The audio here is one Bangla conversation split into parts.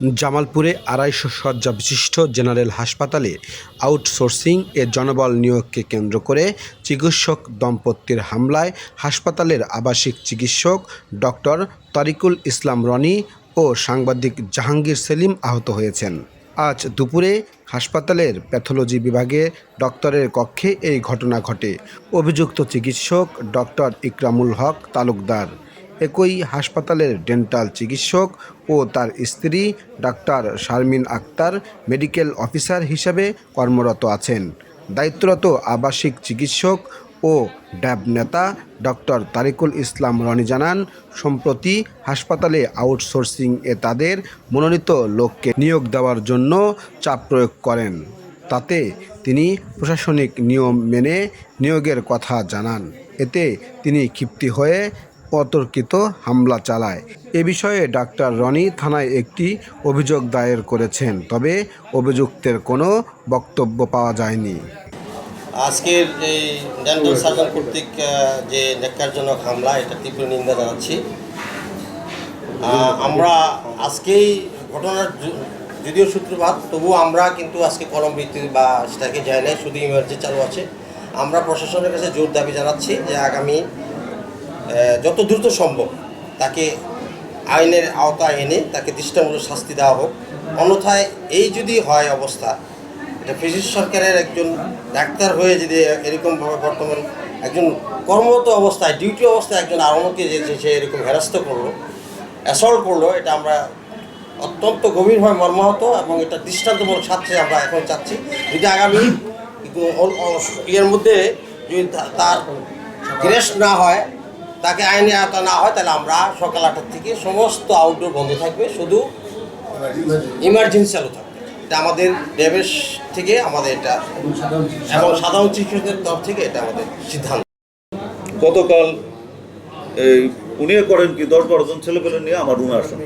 জামালপুরে আড়াইশো শয্যা বিশিষ্ট জেনারেল হাসপাতালে আউটসোর্সিং এ জনবল নিয়োগকে কেন্দ্র করে চিকিৎসক দম্পতির হামলায় হাসপাতালের আবাসিক চিকিৎসক ডক্টর তারিকুল ইসলাম রনি ও সাংবাদিক জাহাঙ্গীর সেলিম আহত হয়েছেন। আজ দুপুরে হাসপাতালের প্যাথোলজি বিভাগে ডক্টরের কক্ষে এই ঘটনা ঘটে। অভিযুক্ত চিকিৎসক ডক্টর ইকরামুল হক তালুকদার। একই হাসপাতালের ডেন্টাল চিকিৎসক ও তার স্ত্রী doctor Sharmin Akter medical officer হিসাবে কর্মরত আছেন। দায়িত্বরত আবাসিক চিকিৎসক ও ড্যাব নেতা ডক্টর তারিকুল ইসলাম রনি জানান, সম্প্রতি হাসপাতালে আউটসোর্সিং এ তাদের মনোনীত লোককে নিয়োগ দেওয়ার জন্য চাপ প্রয়োগ করেন। তাতে তিনি প্রশাসনিক নিয়ম মেনে নিয়োগের কথা জানান। এতে তিনি ক্ষিপ্তি হয়ে অতর্কিত হামলা চালায়। এ বিষয়ে ডাক্তার রনি থানায় একটি অভিযোগ দায়ের করেছেন, তবে অভিযুক্তের কোনো বক্তব্য পাওয়া যায়নি। আজকের এই ডেন্টাল সার্জন কর্তৃক যে ন্যাক্কারজনক হামলা, এটা তীব্র নিন্দা জানাচ্ছি। আমরা আজকেই ঘটনার যদিও সূত্রপাত তবুও আমরা কিন্তু আজকে কলম বৃত্তি বা সেটাকে যায় নাই, শুধু ইমার্জি চালু আছে। আমরা প্রশাসনের কাছে জোর দাবি জানাচ্ছি যে আগামী যত দ্রুত সম্ভব তাকে আইনের আওতায় এনে তাকে দৃষ্টামূলক শাস্তি দেওয়া হোক। অন্যথায় এই যদি হয় অবস্থা, এটা ব্রিটিশ সরকারের একজন ডাক্তার হয়ে যদি এরকমভাবে বর্তমান একজন কর্মরত অবস্থায়, ডিউটি অবস্থায় একজন আরমকে যে সে এরকম হেরাস্ত করল, অ্যাসল্ট করল, এটা আমরা অত্যন্ত গভীরভাবে মর্মাহত এবং এটা দৃষ্টান্তমূলক সাথে আমরা এখন চাচ্ছি। যদি আগামী ইয়ের মধ্যে যদি তার গ্রেস্ট না হয় তাকে আইনে আওতা না হয় তাহলে আমরা সকাল আটটার থেকে সমস্ত আউটডোর বন্ধ থাকবে শুধু ইমার্জেন্সি চালু থাকবে। এটা আমাদের ডেবের থেকে আমাদের এটা এবং সাধারণ চিকিৎসকদের তরফ থেকে এটা আমাদের সিদ্ধান্ত। গতকাল এই উনি করেন কি দশ বারো জন ছেলেপেলে নিয়ে আমার রুমে আসেন।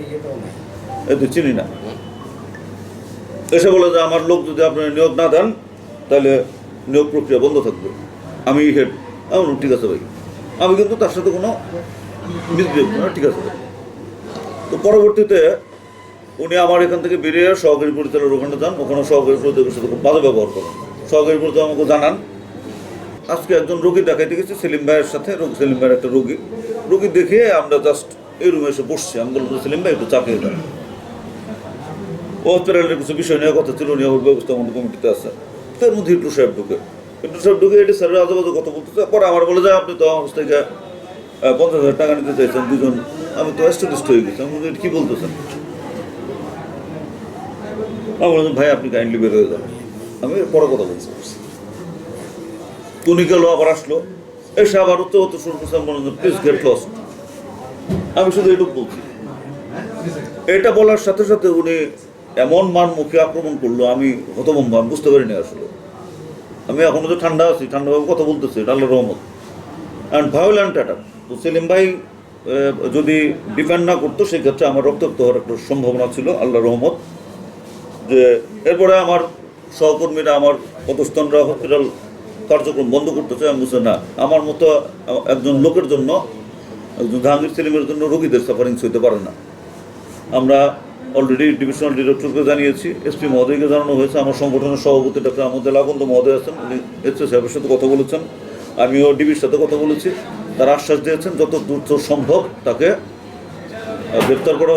এই তো চিনি না। এসে বলে যে আমার লোক যদি আপনি নিয়োগ না দেন তাহলে নিয়োগ প্রক্রিয়া বন্ধ থাকবে। আমি হেড আমি ঠিক আছে ভাই। আমি কিন্তু তার সাথে কোনো মিসবিহেভ না, ঠিক আছে। তো পরবর্তীতে উনি আমার এখান থেকে বেরিয়ে সহকারী পরিচালক ওখানে যান, ওখানে সহকারী পরিচালকের সাথে খুব ভালো ব্যবহার করেন। সহকারী পরিচালক আমাকে জানান, আজকে একজন রোগী দেখাইতে গেছি, সেলিম ভাইয়ের সাথে সেলিম ভাইয়ের একটা রোগী। রোগী দেখে আমরা জাস্ট এই রুমে এসে বসছি। আমি বললাম, সেলিম ভাই, একটু চা খেয়ে দেন ও হসপিটালের কিছু বিষয় নিয়ে কথা ছিল নিয়ে ওর ব্যবস্থাপনা কমিটিতে আছে। তার মধ্যে ইটু সাহেব ঢুকে। ইটু সাহেব ঢুকে এটি স্যারের আজেবাজে কথা বলতেছে। পরে আমার বলে যায় আপনি তো আমার থেকে পঞ্চাশ হাজার টাকা নিতে চাইছেন, দুজন। আমি তো অ্যাস্টোডিস্ট হয়ে গেছি। আমি কি বলতেছেন? আমি বললাম, ভাই, আপনি কাইন্ডলি বের হয়ে যান। আমি পরে কথা বলছি। উনি গেল, আবার আসলো। এসে আবার উত্তর হতে শুরু করছে, আমি প্লিজ গেট লস আমি শুধু এটুকু বলছি। এটা বলার সাথে সাথে উনি এমন মান মুখে আক্রমণ করল, আমি হতভম্ব বুঝতে পারিনি আসলে। আমি এখনও তো ঠান্ডা আছি ঠান্ডাভাবে কথা বলতেছি, এটা আল্লাহ রহমত। অ্যান্ড ভায়োলেন্ট অ্যাটাক তো সেলিম ভাই যদি ডিপেন্ড না করতো, সেক্ষেত্রে আমার রক্তাক্ত হওয়ার একটা সম্ভাবনা ছিল আল্লাহ রহমত। যে এরপরে আমার সহকর্মীরা, আমার প্রতিষ্ঠানরা হসপিটাল কার্যক্রম বন্ধ করতে চায় আমি না, আমার মতো একজন লোকের জন্য, একজন জাহাঙ্গীর সেলিমের জন্য রোগীদের সাফারিংস হইতে পারে না। আমরা অলরেডি ডিভিশনাল ডিরেক্টরকে জানিয়েছি এসপি মহোদয়কে জানানো হয়েছে, আমার সংগঠনের সভাপতি ডাক্তার আমাদের আকন্দ মহোদয় আছেন, উনি এসপি সাহেবের সাথে কথা বলেছেন, আমিও ডিবির সাথে কথা বলেছি, তারা আশ্বাস দিয়েছেন, যত দ্রুত সম্ভব তাকে গ্রেপ্তার করা